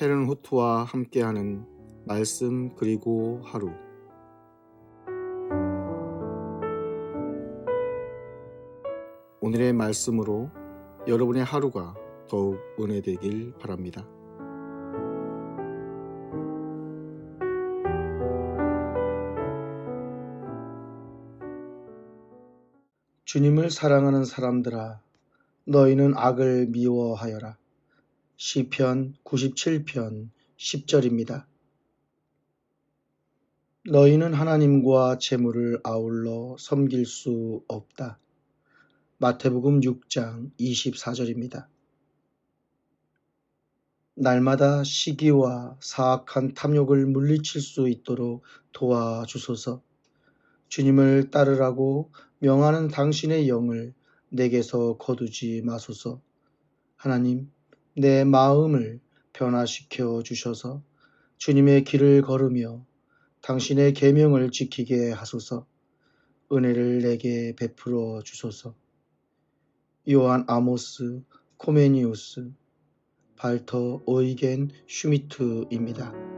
헤른 후트와 함께하는 말씀 그리고 하루 오늘의 말씀으로 여러분의 하루가 더욱 은혜되길 바랍니다. 주님을 사랑하는 사람들아 너희는 악을 미워하여라. 시편 97편 10절입니다. 너희는 하나님과 재물을 아울러 섬길 수 없다. 마태복음 6장 24절입니다. 날마다 시기와 사악한 탐욕을 물리칠 수 있도록 도와주소서. 주님을 따르라고 명하는 당신의 영을 내게서 거두지 마소서. 하나님, 내 마음을 변화시켜 주셔서 주님의 길을 걸으며 당신의 계명을 지키게 하소서. 은혜를 내게 베풀어 주소서. 요한 아모스 코메니우스 발터 오이겐 슈미트입니다.